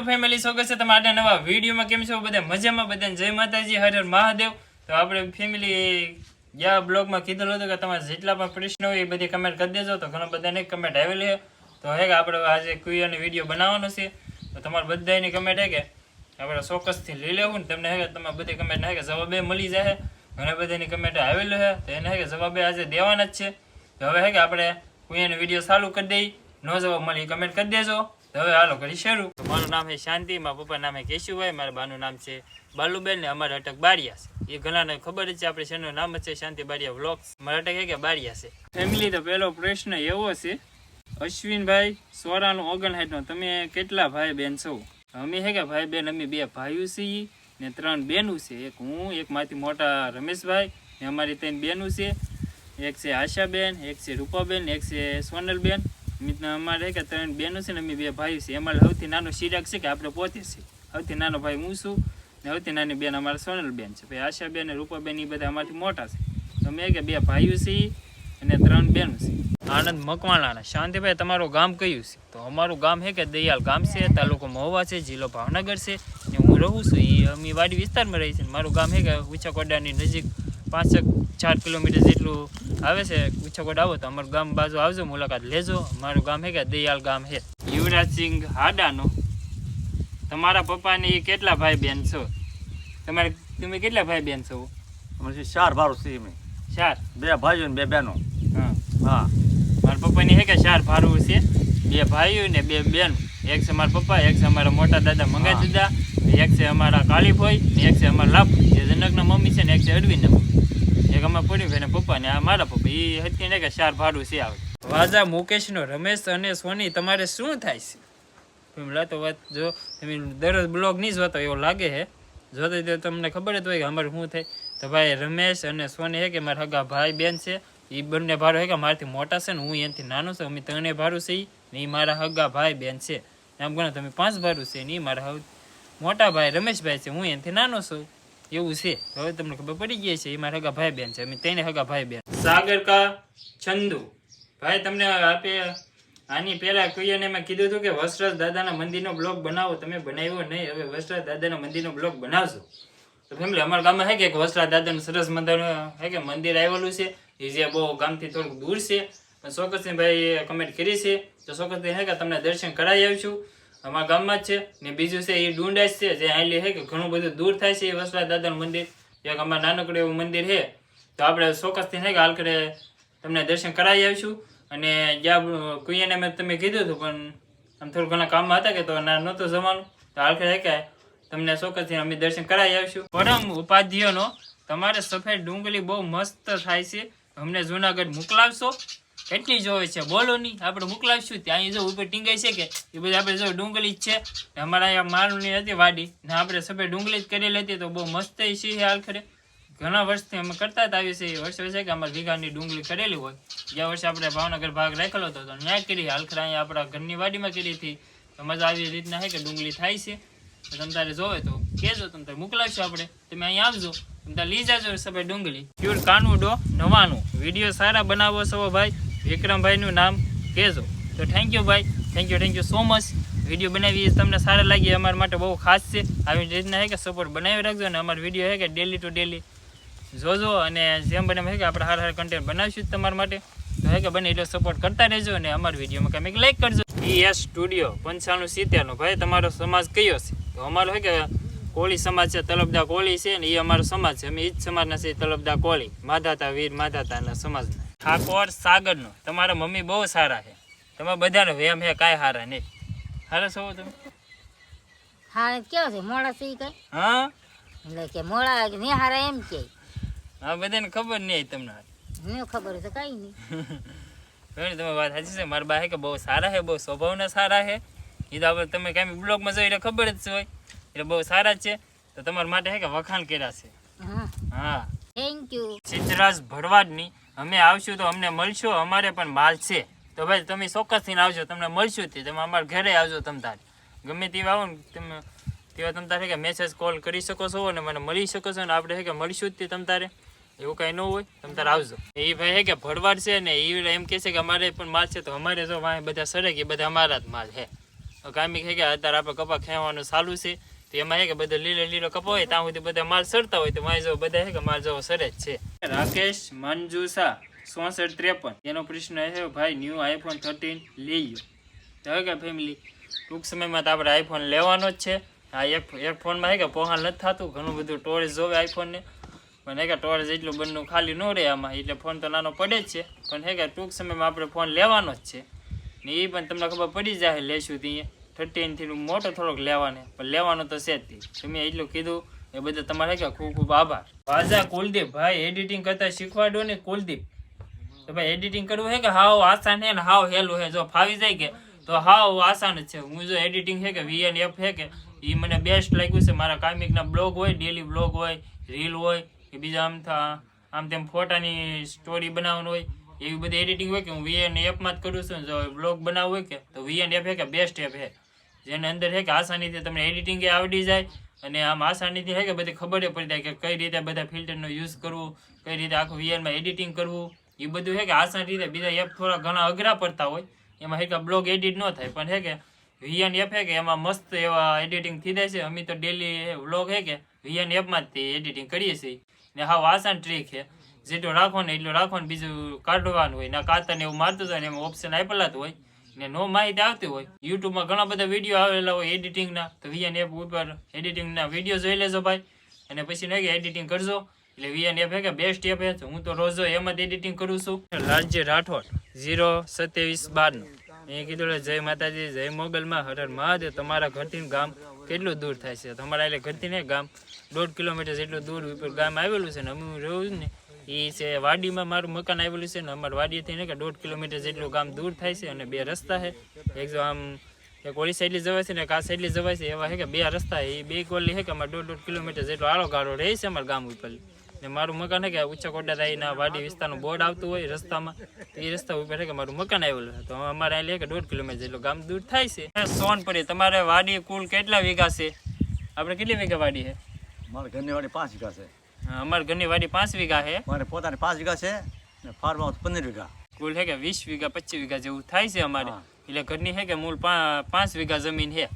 YouTube family સ્વાગત છે. તમારા નવા વિડીયોમાં કેમ છો? બધા મજામાં? બધાને જય માતાજી, હર મહાદેવ. તો આપણે ફેમિલી ગયા બ્લોગમાં કીધેલું હતું કે તમારે જેટલા પણ પ્રશ્નો હોય એ બધી કમેન્ટ કરી દેજો. તો ઘણા બધાને કમેન્ટ આવેલી છે. તો હે કે આપણે આજે ક્વિયરનો વીડિયો બનાવવાનો છે. તો તમારે બધાની કમેન્ટ હે કે આપણે ચોક્કસથી લઈ લેવું ને તમને હે કે તમારે બધી કમેન્ટ હે કે જવાબે મળી જાય. ઘણા બધાની કમેન્ટ આવેલું છે. તો એને હે કે જવાબે આજે દેવાના જ છે. તો હવે હે કે આપણે ક્વિયરનો વીડિયો ચાલુ કરી દઈ. નો જવાબ મળી કમેન્ટ કરી દેજો. હવે હાલો કરી શરૂ. મારું નામ છે શાંતિ, મારા પપ્પાનું નામ છે કેશુભાઈ, મારા બાનું નામ છે બાલુબેન ને અમારા અટક બારિયા છે. એ ઘણાને ખબર જ છે, આપણે શેનું નામ જ છે શાંતિ બારિયા વ્લોગ્સ. મારા અટક કે બારિયા છે. ફેમિલી તો પહેલો પ્રશ્ન એવો છે, અશ્વિનભાઈ સોરાનું ઓગણસાઠનો તમે કેટલા ભાઈ બેન છો? અમે હે કે ભાઈ બેન અમે બે ભાઈઓ છીએ ને ત્રણ બેનું છે. એક હું, એક માથી મોટા રમેશભાઈ ને અમારી ત્રણ બેનું છે. એક છે આશાબેન, એક છે રૂપાબેન, એક છે સોનલબેન. અમારે કે ત્રણ બેનો છે ને અમે બે ભાઈ છે અમારે સૌથી નાનો શિરાક છે કે આપણે પોતે છે સૌથી નાનો ભાઈ હું છું ને સૌથી નાની બેન અમારે સોનલબેન છે. ભાઈ આશાબેન ને રૂપાબેન એ બધા અમારાથી મોટા છે. તો કે બે ભાઈઓ છીએ અને ત્રણ બહેનો છે આનંદ મકવાણાના. શાંતિભાઈ, તમારું ગામ કયું છે? તો અમારું ગામ છે કે દયાલ ગામ છે, તાલુકો મહુવા છે, જિલ્લો ભાવનગર છે. ને હું રહું છું એ અમે વાડી વિસ્તારમાં રહી છે મારું ગામ છે કે ઉંચાકોડાની નજીક પાંચ ચાર કિલોમીટર જેટલું આવે છે ઉંચાકોટ આવો તો અમારું ગામ બાજુ આવજો મુલાકાત લેજો. મારું ગામ હે કે દયાલ ગામ હે? યુવરાજસિંહ હાડાનો. તમારા પપ્પાની કેટલા ભાઈ બહેન છો? તમારે તમે કેટલા ભાઈ બહેન છો? અમે છે ચાર ભારો છે અમે. ચાર? બે ભાઈઓ ને બે બહેનો. હા. હા. મારા પપ્પાની હે કે ચાર ભારો છે? બે ભાઈઓ ને બે બેન એક છે મારા પપ્પા એક છે અમારા મોટા દાદા મંગા. દાદા એક છે અમારા કાળીભાઈ ને એક છે અમારા લાભ. જે જનકના મમ્મી છે ને એક છે અડવીના મમ્મી. એક અમારા પડીભાઈ ને પપ્પા ને આ મારા પપ્પા એ હતી ને કે ચાર ભાડું છે આવે. વાજા મુકેશનો, રમેશ અને સોની, તમારે શું થાય છે? ભીમલા તો વાત જો, તમે દરરોજ બ્લોગ નહીં જોતો એવો લાગે છે. જોતો તો તમને ખબર જ હોય કે અમારે શું થાય. તો ભાઈ, રમેશ અને સોની હે કે મારા હગા ભાઈ બેન છે એ બંને ભારો હે કે મારાથી મોટા છે ને હું એનાથી નાનો છું, અમે ત્રણે ભારું છે ને એ મારા હગા ભાઈ બેન છે. એમ ગણો તમે પાંચ ભારું છે ને એ મારા મોટા ભાઈ રમેશભાઈ છે, હું એનાથી નાનો છું. એવું છે. હવે તમને ખબર પડી ગઈ છે એ મારા હગા ભાઈ બેન છે. અમે તેને હગા ભાઈ બેન સાગર કા ચંદુ ભાઈ, તમને આપે આની પહેલા કોઈને મેં કીધું હતું કે વસરાજ દાદાના મંદિરનો બ્લોગ બનાવો. તમે બનાવ્યો નહીં. હવે વસરાજ દાદાના મંદિરનો બ્લોગ બનાવશો. તો ફેમિલી, અમારા ગામમાં હે કે વસરાજ દાદાનું સરસ મંદિર હે કે મંદિર આવેલું છે? એ જે બહુ ગામથી થોડુંક દૂર છે. પણ ચોક્કસથી ભાઈ કમેન્ટ કરી છે. તો ચોક્કસથી હે કે તમને દર્શન કરાવી આવીશું. અમારા ગામમાં જ છે. ને બીજું છે, એ ડુંડાસ છે, જે આયલી હે કે ઘણું બધું દૂર થાય છે, એ વસવા દાદાનું મંદિર. એક અમારા નાનકડું એવું મંદિર છે તો આપણે ચોક્કસથી હે કે હાલ તમને દર્શન કરાવી આવીશું. અને જ્યાં કુયાને મેં તમે કીધું હતું, પણ આમ થોડું ઘણા કામમાં હતા કે તો ના નહોતું જવાનું. તો હાલ કરે કે તમને ચોક્કસથી અમે દર્શન કરાવી આવીશું. પરમ ઉપાધ્યયનો તમારે સફેદ ડુંગળી બહુ મસ્ત થાય છે. અમને જુનાગઢ મોકલાવશો. કેટલી જોવે છે. બોલો નહીં. આપણે મોકલાવશું. ત્યાં જો ઉપર ટીંગાઈ છે કે એ બધી આપણે જો ડુંગળી જ છે. અમારા અહીંયા માલની હતી વાડી. ને આપણે સફેદ ડુંગળી જ કરેલી હતી. તો બહુ મસ્ત છે હાલ ખરે. ઘણા વર્ષથી અમે કરતા જ આવીએ છીએ. વર્ષે વર્ષે કે અમારે વીઘાની ડુંગળી કરેલી હોય. ગયા વર્ષે આપણે ભાવનગર ભાગ રાખેલો હતો, તો ન્યાય કરી હાલખરા અહીંયા આપણા ઘરની વાડીમાં કરી હતી. તો મજા આવી રીતના છે કે ડુંગળી થાય છે. તમે તારે જોવે તો કહેજો. તમે તારે મોકલાવશું આપણે. તમે અહીંયા આવજો. તમે તારે લઈ જાજો સફેદ ડુંગળી. પ્યોર કાનુડો નવાનું વીડિયો સારા બનાવો છો ભાઈ. વિક્રમભાઈનું નામ કહેજો તો થેન્ક યુ ભાઈ. Thank you thank you so much video બનાવી તમને સારા લાગી અમારા માટે બહુ ખાસ છે. આવી રીતના હે કે સપોર્ટ બનાવી રાખજો અને અમારો વીડિયો છે કે ડેલી ટુ ડેલી જોજો અને જેમ બને એમ કે આપણે હાર હાર કન્ટેન્ટ બનાવીશું તમારા માટે. તો હે કે બને એટલો સપોર્ટ કરતા રહેજો અને અમારા વિડીયોમાં કંઈક લાઈક કરજો. એસ સ્ટુડિયો પંચાણું સિત્તેરનો ભાઈ, તમારો સમાજ કયો છે? તો અમારો હોય કે કોળી સમાજ છે, તલબદા કોળી છે ને એ અમારો સમાજ છે. અમે એ જ સમાજના છે તલબદા કોળી. માધાતા, વીર માધાતાના સમાજના. ઠાકોર સાગરનો. તમારા મમ્મી બહુ સારા છે. તમે બધાનો વેમ છે કાંઈ સારા નહીં. સારા છો તમે? હા કેવો છે? મોડા સી કઈ? હા? એટલે કે મોડા ને હારા એમ કે. હા બધાને ખબર નહીં તમને મને ખબર છે કઈ નહીં. ઘણી તમે વાત સાચી છે? મારા બા કે બહુ સારા છે બહુ સ્વભાવના સારા છે. એ તો આપણે તમે કાંઈ બ્લોગમાં જોઈ એટલે ખબર જ હોય. એટલે બહુ સારા છે. તો તમારા માટે હે કે વખાણ કર્યા છે? હા. હા. થેન્ક યુ સિદ્ધરાજ ભરવાડની અમે આવશું તો અમને મળશો, અમારે પણ માલ છે. તો ભાઈ, તમે ચોક્કસથી આવજો, તમને મળશું તે. તમે અમારા ઘરે આવજો તમ તારે. ગમે તેવા આવો ને, તમે તેવા તમ તારે કે મેસેજ કોલ કરી શકો છો અને મને મળી શકો છો અને આપણે હે કે મળશું જ તે તમ તારે. એવું કાંઈ ન હોય, તમ તારે આવજો. એ ભાઈ હે કે ભરવાડ છે ને એ એમ કહે છે કે અમારે પણ માલ છે, તો અમારે જો વાંહે બધા સરે કે બધા અમારા જ માલ છે કામી કહે કે અત્યારે આપણે કપા ખેવાનું ચાલુ છે, તો એમાં હે કે બધો લીલો લીલો કપા હોય, ત્યાં સુધી બધા માલ સરતા હોય, તો મારે જો બધા હે કે માલ જો સરે જ છે. રાકેશ મંજુસા, ચોસઠ ત્રેપન. એનો પ્રશ્ન છે ભાઈ ન્યૂ આઈફોન થર્ટીન લઈ તો કે, ફેમિલી, ટૂંક સમયમાં તો આપણે આઈફોન લેવાનો જ છે. આ એક એક ફોનમાં કે પોહાલ નથી થતું, ઘણું બધું ટોરેજ જોવે આઈફોનને પણ હે કે ટોરેજ એટલું બંને ખાલી ન રહે આમાં, એટલે ફોન તો નાનો પડે જ છે. પણ હે કે, ટૂંક સમયમાં આપણે ફોન લેવાનો જ છે. ને એ પણ તમને ખબર પડી જાય, લેશું ત્યાં થર્ટીનથી મોટો થોડોક લેવાને, પણ લેવાનો તો છે જ. તમે એટલું કીધું એ બધા તમારે હે કે ખૂબ ખૂબ આભાર. વાજા કુલદીપ, ભાઈ એડિટિંગ કરતા શીખવાડો ને કુલદીપ. તો ભાઈ એડિટિંગ કરવું છે કે હાવ આસાન છે ને હાવ હેલું છે જો ફાવી જાય કે, તો હાવ આસાન જ છે. હું જો એડિટિંગ છે કે વીએન એફ છે કે એ મને બેસ્ટ લાગ્યું છે. મારા કામિકના બ્લોગ હોય ડેલી બ્લોગ હોય રીલ હોય, કે બીજા આમ આમ તેમ ફોટાની સ્ટોરી બનાવવાનું હોય, એવી બધી એડિટિંગ હોય કે હું વીએન એપમાં જ કરું છું. જો બ્લોગ બનાવવું હોય કે, તો વીએન એફ છે કે બેસ્ટ એપ છે જેની અંદર છે કે આસાનીથી તમને એડિટિંગ આવડી જાય અને આમ આસાનીથી થાય કે બધી ખબર પડી જાય કે કઈ રીતે બધા ફિલ્ટરનો યુઝ કરવું, કઈ રીતે આખું વીએનમાં એડિટિંગ કરવું. એ બધું છે કે આસાન રીતે બીજા એપ થોડા ઘણા અઘરા પડતા હોય. એમાં છે કે બ્લોગ એડિટ ન થાય, પણ છે કે વીએન એપ છે કે એમાં મસ્ત એવા એડિટિંગ થઈ જાય છે. અમે તો ડેલી બ્લોગ છે કે વીએન એપમાં જ એડિટિંગ કરીએ છીએ. ને હાવ આસાન ટ્રીક છે જેટલું રાખો ને એટલું રાખવાનું બીજું કાઢવાનું હોય ના કાતરને એવું મારતું હોય ને એમાં ઓપ્શન આપેલા જ હોય. ને નો માહિતી આવતી હોય, યુટ્યુબમાં ઘણા બધા વીડિયો આવેલા હોય એડિટિંગના તો વીએન એપ ઉપર એડિટિંગના વીડિયો જોઈ લેજો ભાઈ. અને પછી નહીં કે એડિટિંગ કરજો, એટલે વીએન એપ હે કે બેસ્ટ એપ હે હું તો રોજ એમાં જ એડિટિંગ કરું છું. લાલજી રાઠોડ ઝીરો સત્યાવીસ બારનું. એ કીધું જય માતાજી, જય મોગલમાં હરર હર મહાદેવ, તમારા ઘરથી ગામ કેટલું દૂર થાય છે? તમારા એટલે ઘરથી ને ગામ, દોઢ કિલોમીટર જેટલું દૂર ગામ આવેલું છે ને, અમે રહું ને એ છે, વાડીમાં મારું મકાન આવેલું છે ને અમારે વાડીથી ને કે દોઢ કિલોમીટર જેટલું ગામ દૂર થાય છે અને બે રસ્તા છે. એક જો આમ એક ઓલી સાઈડલી જવાય છે ને આ સાઈડલી જવાય છે, એવા છે કે બે રસ્તા. એ બે કોલી છે કે અમારે દોઢ દોઢ કિલોમીટર જેટલો આળો ગાળો રહે છે અમારા ગામ ઉપર. ને મારું મકાન છે કે કોટા થાયના વાડી વિસ્તારનું બોર્ડ આવતું હોય રસ્તામાં એ રસ્તા ઉપર છે કે મારું મકાન આવેલું તો અમારે અહીં લે કે દોઢ કિલોમીટર જેટલું ગામ દૂર થાય છે. સોનપરી, તમારે વાડી કુલ કેટલા વીઘા છે? આપણે કેટલી વીઘા વાડી છે? મારા ઘરની વાડી પાંચ વીઘા છે. અમારા ઘરની વાડી પાંચ વીઘા છે. મારે પોતાની પાંચ વીઘા છે ને ફાર્મ હાઉસ પંદર વીઘા. કુલ છે કે વીસ વીઘા પચીસ વીઘા જેવું થાય છે અમારે. હા. એટલે ઘરની છે કે મૂળ પા- પાંચ વીઘા જમીન છે.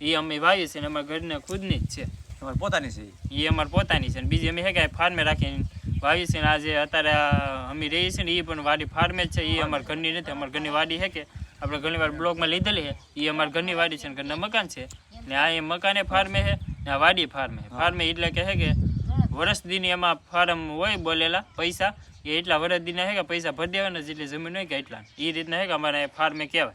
એ અમે વાવી છે ને અમારા ઘરના ખુદની જ છે. તમારી પોતાની છે ઈ. એ અમારી પોતાની છે ને બીજી અમે છે કે ફાર્મે રાખીને વાવી છે ને આજે અત્યારે આ અમે રહીએ છીએ ને એ પણ વાડી ફાર્મે જ છે. એ અમારા ઘરની નથી અમારા ઘરની વાડી છે કે આપણે ઘણી વાર બ્લોગમાં લીધેલી છે. એ અમારા ઘરની વાડી છે ને ઘરના મકાન છે. ને આ એ મકાને ફાર્મે છે ને આ વાડી ફાર્મે ફાર્મે એટલે કે છે કે વર્ષ દીની એમાં ફાર્મ હોય બોલેલા પૈસા એ એટલા વર્ષ દીના હે કે પૈસા ભરી દેવાના જેટલી જમીન હોય કે એટલા. એ રીતના હે કે અમારે ફાર્મે કહેવાય.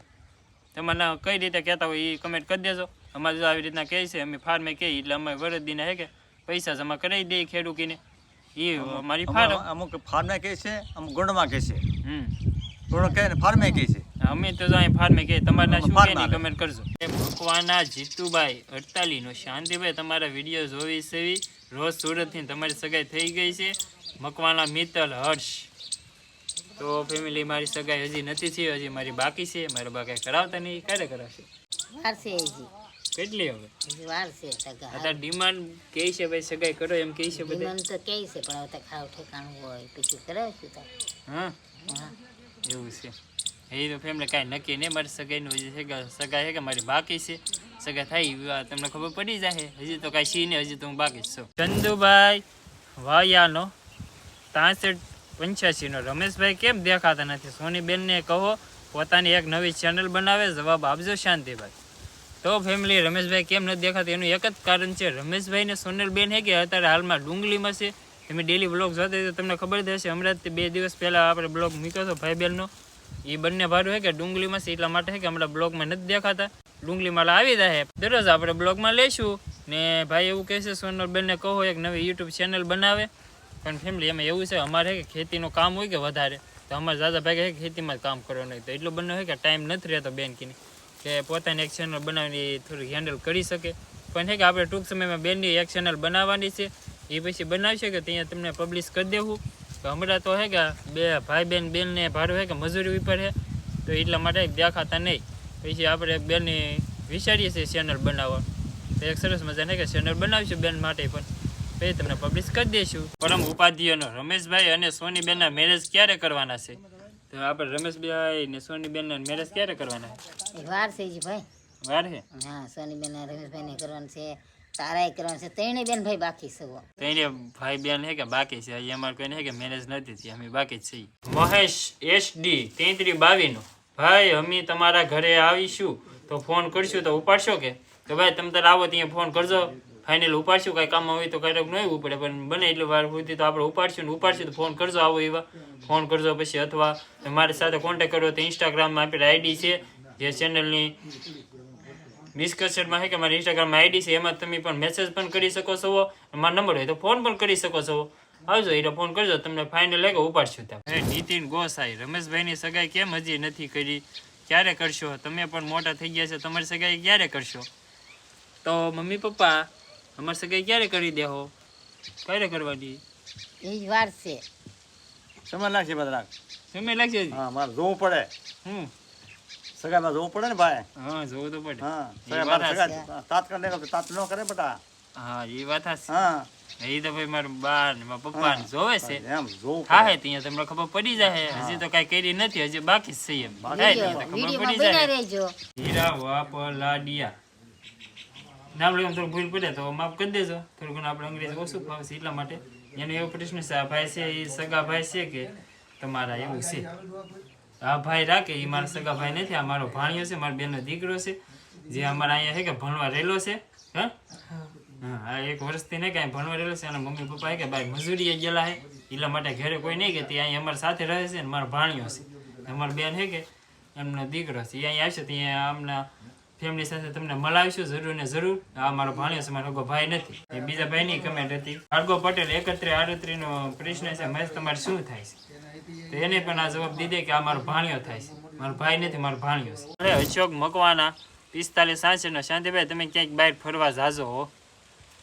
તમારે કઈ રીતે કહેતા હોય એ કમેન્ટ કરી દેજો. અમારે જો આવી રીતના કહે છે અમે ફાર્મે કહીએ એટલે અમે વર્ષ દીના હે કે પૈસા જમા કરાવી દઈએ ખેડૂકીને એ અમારી ફાર્મ. અમુક- ફાર્મે કહે છે અમુક ગોંડમાં કહે છે. હમ. ગોંડ કહે ને ફાર્મે કહે છે. અમે તો અહીં ફાર્મે કહીએ તમારે શું ફાર્મ કમેન્ટ કરજો. એ જીતુભાઈ અડતાલી નો શાંતિભાઈ તમારા વીડિયો જોવી સેવી. રોજ સુરતથી તમારી સગાઈ થઈ ગઈ છે? મકવાના મિત્તલ હર્ષ. તો ફેમિલી મારી સગાઈ હજી નથી થઈ હજી મારી બાકી છે. મારા બા કાંઈ કરાવતા નહીં ક્યારે કરાવશે? વાર છે હજી. કેટલી હવે? વાર છે સગા અત્યારે ડિમાન્ડ કે છે ભાઈ સગાઈ કરો એમ કે છે બધા? તો કહે છે પણ હવે ખાવ ઠેકાણું હોય પછી કરાવશું તો. હા? હા. એવું છે. એ તો ફેમિલી કાંઈ નક્કી નહીં મારી સગાઈનું હજી સગા કે સગાઈ છે કે મારી બાકી છે? સગાઈ થાય તમને ખબર પડી જાય હજી તો કાંઈ સીને હજી તો હું બાકી છું. ચંદુભાઈ વાયાનો ત્રાસઠ પંચ્યાસીનો રમેશભાઈ કેમ દેખાતા નથી? સોનીબેનને કહો, પોતાની એક નવી ચેનલ બનાવે, જવાબ આપજો શાંતિભાઈ. તો ફેમિલી રમેશભાઈ કેમ નથી દેખાતા? એનું એક જ કારણ છે, રમેશભાઈ ને સોનલબેન હે કે અત્યારે હાલમાં ડુંગળીમાં છે? તમે ડેલી બ્લોગ જોતા તો તમને ખબર જ હશે, હમણાં બે દિવસ પહેલા આપણે બ્લોગ મૂક્યો હતો ભાઈ બહેનનો એ બંને ભાડું હે કે ડુંગળીમાં છે, એટલા માટે હે કે હમણાં બ્લોગમાં નથી દેખાતા. ડુંગલીમાં આવી જાય. દરરોજ આપણે બ્લોગમાં લઈશું. ને ભાઈ એવું કહેશે સોનલ સોનલબેનને કહો એક નવી યુટ્યુબ ચેનલ બનાવે. પણ ફેમિલી એમાં એવું છે, અમારે કે ખેતીનું કામ હોય કે વધારે. તો અમારે દાદા ભાઈ કે ખેતીમાં જ કામ કરવાનું હોય. તો એટલું બંને હોય કે ટાઈમ નથી રહેતો બેનકીને. કે પોતાની એક ચેનલ બનાવીને થોડીક હેન્ડલ કરી શકે. પણ છે કે આપણે ટૂંક સમયમાં બેનની એક ચેનલ બનાવવાની છે. એ પછી બનાવશે કે ત્યાં તમને પબ્લિશ કરી દેવું. તો હમણાં તો હે કે બે ભાઈ બેન, બેનને ભાડું હે કે મજૂરી ઉપર છે તો એટલા માટે દેખાતા નહીં. પછી આપણે એક બેનની વિચારીએ છીએ ચેનલ બનાવવા. તો એક સરસ મજાને કે ચેનલ બનાવીશું બેન માટે પણ. પછી તમને પબ્લિશ કરી દઈશું. પરમ ઉપાધ્યાયનો રમેશભાઈ અને સોનીબેનના મેરેજ ક્યારે કરવાના છે? તો આપણે રમેશભાઈ ને સોનીબેનના મેરેજ ક્યારે કરવાના? છે વાર છે ભાઈ. વાર છે? હા સોનીબેન અને રમેશભાઈને કરવાનું છે તારાય કરવાનું છે ત્રણેય બેન ભાઈ બાકી છે હો. તો એને ભાઈ બેન હે કે બાકી છે? અમારે કોઈને હે કે મેરેજ નથી થઈ અમે બાકી છીએ. મહેશ એસડી તેત્રી બાવીનો. ભાઈ, અમે તમારા ઘરે આવીશું. તો ફોન કરશું તો ઉપાડશો કે? તો ભાઈ, તમે તારે આવો ત્યાં ફોન કરજો. ફાઇનલ ઉપાડશું, કાંઈ કામમાં હોય તો ક્યારેક નહીં ઉપડે. પણ બને એટલી વાર સુધી તો આપણે ઉપાડશું ને ઉપાડશું તો ફોન કરજો આવો એવા. ફોન કરજો પછી અથવા મારી સાથે કોન્ટેક કરવો તો ઇન્સ્ટાગ્રામમાં આપણી આઈડી છે, જે ચેનલની ડિસ્કશનમાં છે કે મારી ઇન્સ્ટાગ્રામમાં આઈડી છે, એમાં તમે પણ મેસેજ પણ કરી શકો છો. મારો નંબર હોય તો ફોન પણ કરી શકો છો. આવજો એટલે ફોન કરજો તમને ફાઇનલ લાગે ઉપાડશું ત્યાં. નીતિન ગોસાઈ રમેશભાઈની સગાઈ કેમ હજી નથી કરી? ક્યારે કરશો? તમે પણ મોટા થઈ ગયા છો તમારી સગાઈ ક્યારે કરશો? તો મમ્મી પપ્પા અમારી સગાઈ ક્યારે કરી દેહો ક્યારે કરવાની? એ જ વાર છે. સમય લાગશે બધા સમય લાગશે? હા મારે જોવું પડે. હમ. સગાઈમાં જોવું પડે ને ભાઈ? હા જોવું તો પડે. હા એ સગાઈ નહીં તાત ન કરે બેટા. હા એ વાત. હા. એ તો ભાઈ મારા બા ને મારા પપ્પા ને જોવે છે. એમ હા હે ત્યાં તમને ખબર પડી જાય હજી તો કઈ કરી નથી હજી બાકી છે એમ. ખબર પડી જાય હીરા વાપ લાડિયા. નામ લેવું થોડું ભૂલ પડે તો માફ કરી દેજો. થોડું ઘણું આપણે અંગ્રેજી ઓછું ફાવશે એટલા માટે. એનો એવો પ્રશ્ન છે આ ભાઈ છે એ સગા ભાઈ છે કે તમારા એવું છે? આ ભાઈ રાખે એ મારા સગા ભાઈ નથી આ મારો ભાણિયો છે મારા બેનનો દીકરો છે. જે અમારા અહીંયા છે કે ભણવા રહેલો છે હા. હા એક વર્ષથી નહીં કાંઈ ભણવા રહેલો છે અને મમ્મી પપ્પા કે ભાઈ મજૂરીએ ગયેલા છે એટલા માટે ઘરે કોઈ નહીં કે તે અહીં અમારી સાથે રહે છે ને મારો ભાણ્યો છે. અમારો બેન હે કે, એમનો દીકરો છે. એ અહીંયા આવશે ત્યાં આમના ફેમિલી સાથે તમને મળાવીશું જરૂર ને જરૂર. આ મારો ભાણ્યો છે, મારો ભાઈ નથી. એ બીજા ભાઈની કમેન્ટ હતી. ભાર્ગવ પટેલ એકત્રે આડત્રી નો પ્રશ્ન છે, મહેશ, તમારે શું થાય છે? તો એને પણ આ જવાબ દીધે કે, આ મારો ભાણ્યો થાય છે. મારો ભાઈ નથી, મારો ભાણિયો છે. અશોક મકવાના પિસ્તાલીસ, સાંસઠ નો શાંતિભાઈ, તમે ક્યાંક બહાર ફરવા જાજો હો.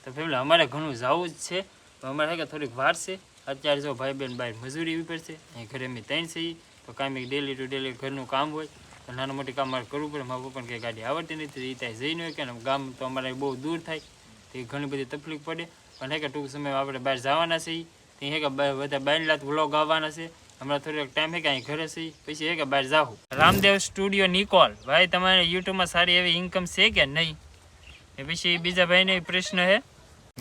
તો ફેમિલી અમારે ઘણું જવું જ છે. તો અમારે કે થોડીક વાર છે. અત્યારે જો ભાઈ બહેન બહાર મજૂરી ઉપર છે અહીં ઘરે અમે ત્રણ છીએ, તો કાંઈ ડેલી ટુ ડેલી ઘરનું કામ હોય, તો નાનું મોટી કામ મારે કરવું પડે. મારા પપ્પાને કંઈ ગાડી આવડતી નથી એ ત્યાં જઈને હોય કે ગામ તો અમારે બહુ દૂર થાય, તો ઘણી બધી તકલીફ પડે. પણ હે કે ટૂંક સમયમાં આપણે બહાર જવાના છીએ એ હે કે બધા બાઈન લાત વ્લોગ આવવાના છે. હમણાં થોડોક ટાઈમ હે કે અહીં ઘરે છે પછી હે કે બહાર જાઉં. રામદેવ સ્ટુડિયો નિકોલ. ભાઈ, તમારે યુટ્યુબમાં સારી એવી ઇન્કમ છે કે નહીં? એ પછી બીજા ભાઈને પ્રશ્ન છે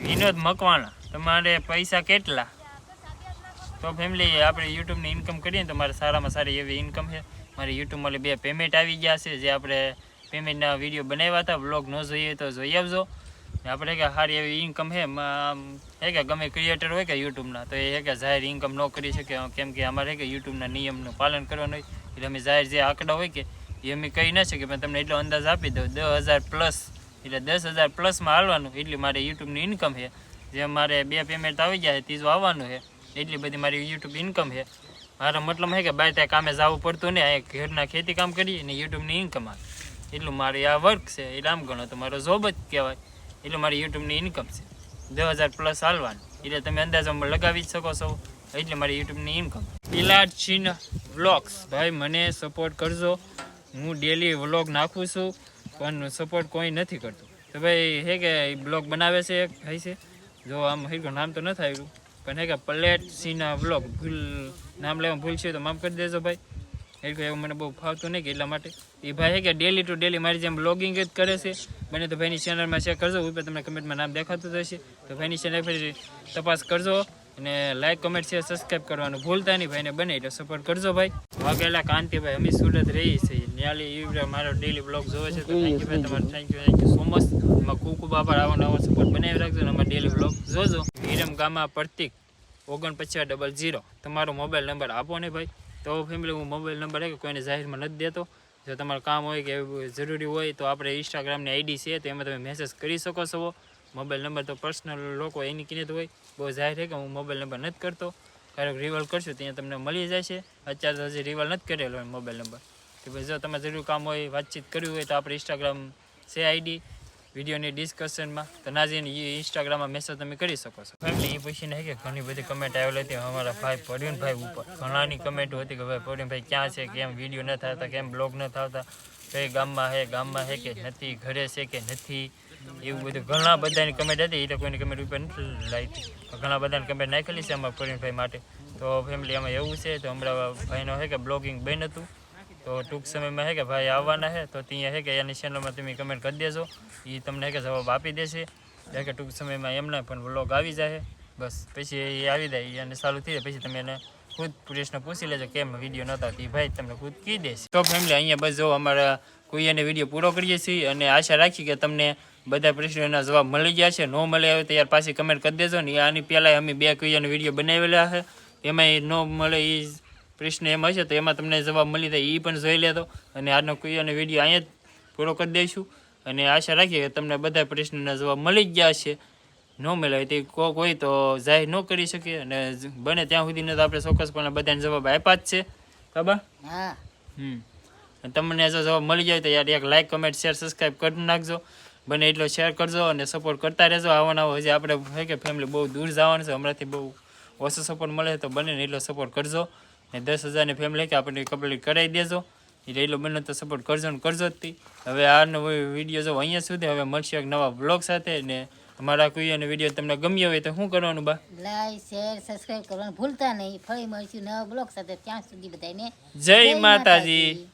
વિનોદ મકવાણા. તમારે પૈસા કેટલા? તો ફેમિલી આપણે યુટ્યુબની ઇન્કમ કરીએ ને તો મારે સારામાં સારી એવી ઇન્કમ છે. મારી યુટ્યુબમાં બે પેમેન્ટ આવી ગયા છે. જે આપણે પેમેન્ટના વીડિયો બનાવ્યા હતા વ્લોગ ન જોઈએ તો જોઈ આવજો. આપણે કે સારી એવી ઇન્કમ છે. હે કે ગમે ક્રિએટર હોય કે યુટ્યુબના તો એ કે જાહેર ઇન્કમ ન કરી શકે. કેમ કે અમારે કે યુટ્યુબના નિયમનું પાલન કરવાનું હોય. એટલે અમે જાહેર જે આંકડા હોય કે, એ અમે કહી ન શકીએ, પણ તમને એટલો અંદાજ આપી દઉં. દસ હજાર પ્લસ એટલે દસ હજાર પ્લસમાં હાલવાનું. એટલી મારે યુટ્યુબની ઇન્કમ છે. જે મારે બે પેમેન્ટ આવી ગયા છે, ત્રીજું આવવાનું છે, એટલી બધી મારી યુટ્યુબ ઇન્કમ છે. મારો મતલબ છે કે બાય ત્યાં કામે જવું પડતું નહીં અહીંયા ઘરના ખેતી કામ કરી અને યુટ્યુબની ઇન્કમ આવે. એટલું મારી આ વર્ક છે એટલે આમ ગણો. તો મારો જોબ જ કહેવાય. એટલે મારી યુટ્યુબની ઇન્કમ છે. દસ હજાર પ્લસ હાલવાનું. એટલે તમે અંદાજમાં લગાવી જ શકો છો. એટલે મારી યુટ્યુબની ઇન્કમ પિલાટ ચીન વ્લોગ્સ ભાઈ, મને સપોર્ટ કરજો. હું ડેલી વ્લોગ નાખું છું. પણ સપોર્ટ કોઈ નથી કરતું. તો ભાઈ હે કે બ્લોગ બનાવે છે એક ભાઈ છે? જો આમ હરખું નામ તો નથી આવ્યું પણ હે કે પ્લેટ સિંહના વ્લોગ ભૂલ, નામ લેવા ભૂલ છે તો માફ કરી દેજો ભાઈ. હરખું એવું મને બહુ ફાવતું નહીં કે એટલા માટે. એ ભાઈ હે કે ડેલી ટુ ડેલી મારી જેમ બ્લોગિંગ જ કરે છે. બને તો ભાઈની ચેનલમાં ચેક કરજો, ઉપર તમને કમેન્ટમાં નામ દેખાતું થશે તો ભાઈની ચેનલ ફરી તપાસ કરજો અને લાઈક કમેન્ટ શેર સબસ્ક્રાઈબ કરવાનું ભૂલતા નહીં. ભાઈને બને એટલે સપોર્ટ કરજો ભાઈ. વાઘેલા કાંતિભાઈ, અમે સુરત રહીએ છીએ. ન્યાલી ઈ મારો ડેલી બ્લોગ જોવે છે તો થેન્ક યુ ભાઈ. તમારો thank you thank you so much એમાં ખૂબ ખૂબ આભાર આવો નવો સપોર્ટ બનાવી રાખજો અને અમારા ડેલી બ્લોગ જોજો. વિરમ ગામા પ્રતિક ઓગણપચાસ ડબલ જીરો તમારો મોબાઈલ નંબર આપો ને ભાઈ. તો ફેમિલી હું મોબાઈલ નંબર હે કે કોઈને જાહેરમાં નથી દેતો. જો તમારું કામ હોય કે જરૂરી હોય તો આપણે ઇન્સ્ટાગ્રામની આઈડી છે તો એમાં તમે મેસેજ કરી શકો છો. મોબાઈલ નંબર તો પર્સનલ લોકો એની કિંમત હોય. બહુ જાહેર છે કે હું મોબાઈલ નંબર નથી કરતો. ક્યારેક રિવલ કરશું ત્યાં તમને મળી જાય છે અત્યારે તો હજી રિવલ નથી કરેલો હોય મોબાઈલ નંબર કે ભાઈ જો તમે જરૂર કામ હોય, વાતચીત કરવી હોય તો આપણે ઇન્સ્ટાગ્રામ છે આઈડી વિડીયોની ડિસ્કશનમાં તો જઈને ઇન્સ્ટાગ્રામમાં મેસેજ તમે કરી શકો છો. ફેમિલી એ પૂછીને કે ઘણી બધી કમેન્ટ આવેલી હતી. અમારા ભાઈ પ્રવીણભાઈ ઉપર. ઘણાની કમેન્ટો હતી કે ભાઈ પ્રવીણભાઈ ક્યાં છે, કેમ વીડિયો ન થતા, કેમ બ્લોગ ન થતા. કઈ ગામમાં છે ગામમાં છે કે નથી, ઘરે છે કે નથી. એવું બધું ઘણા બધાની કમેન્ટ હતી. એ તો કોઈની કમેન્ટ ઉપર નથી લાવી ઘણા બધાની કમેન્ટ નાખેલી છે અમારા પરિણભાઈ માટે. તો ફેમિલી આમાં એવું છે, તો હમણાં ભાઈનો છે કે બ્લોગિંગ બેન હતું. તો ટૂંક સમયમાં હે કે ભાઈ આવવાના છે તો ત્યાં હે કે એની ચેનલમાં તમે કમેન્ટ કરી દેજો. એ તમને હે કે જવાબ આપી દેશે. હે કે ટૂંક સમયમાં એમને પણ વ્લોગ આવી જાય બસ, પછી એ આવી જાય અને ચાલુ થઈ જાય. પછી તમે એને ખુદ પ્રશ્ન પૂછી લેજો કેમ વીડિયો નહોતા. એ ભાઈ તમને ખુદ કહી દેશે. તો ફેમિલી અહીંયા બસ જો અમારા કોઈ એને વીડિયો પૂરો કરીએ છીએ અને આશા રાખી કે તમને બધા પ્રશ્નોના જવાબ મળી ગયા છે. ન મળે આવે તો યાર પાછી કમેન્ટ કરી દેજો ને આની પહેલાં અમે બે કુઈયાનો વીડિયો બનાવેલા છે એમાંય ન મળે એ પ્રશ્ન એમ હશે તો એમાં તમને જવાબ મળી જાય એ પણ જોઈ લેતો અને આજનો અને વીડિયો અહીંયા જ પૂરો કરી દઈશું. અને આશા રાખીએ કે તમને બધા પ્રશ્નના જવાબ મળી જ ગયા છે ન મળે તે કો કોઈ તો જાહેર ન કરી શકે અને બને ત્યાં સુધીને તો આપણે ચોક્કસપણે બધાને જવાબ આપ્યા જ છે. બરાબર હા. હમ. તમને જો જવાબ મળી જાય તો યાર એક લાઇક કમેન્ટ શેર સબસ્ક્રાઈબ કરી નાખજો. બને એટલો શેર કરજો અને સપોર્ટ કરતા રહેજો. આવવાના આવો. હજી આપણે કે ફેમિલી બહુ દૂર જવાનું છે. હમણાંથી બહુ ઓછો સપોર્ટ મળે તો બને એટલો સપોર્ટ કરજો. ને દસ હજારની ફેમિલી કે આપણે કમ્પ્લીટ કરાવી દેજો. એ રહેલો બને તો સપોર્ટ કરજો ને કરજો જ તી. હવે આનો વીડિયો જો અહીંયા સુધી હવે મળશે એક નવા બ્લોગ સાથે ને અમારા કોઈ અને વીડિયો તમને ગમ્યો હોય તો શું કરવાનું બા? લાઈક શેર સબસ્ક્રાઇબ કરવાનું ભૂલતા નહીં. ફરી મળશું નવા બ્લોગ સાથે. ત્યાં સુધી બધાને જય માતાજી.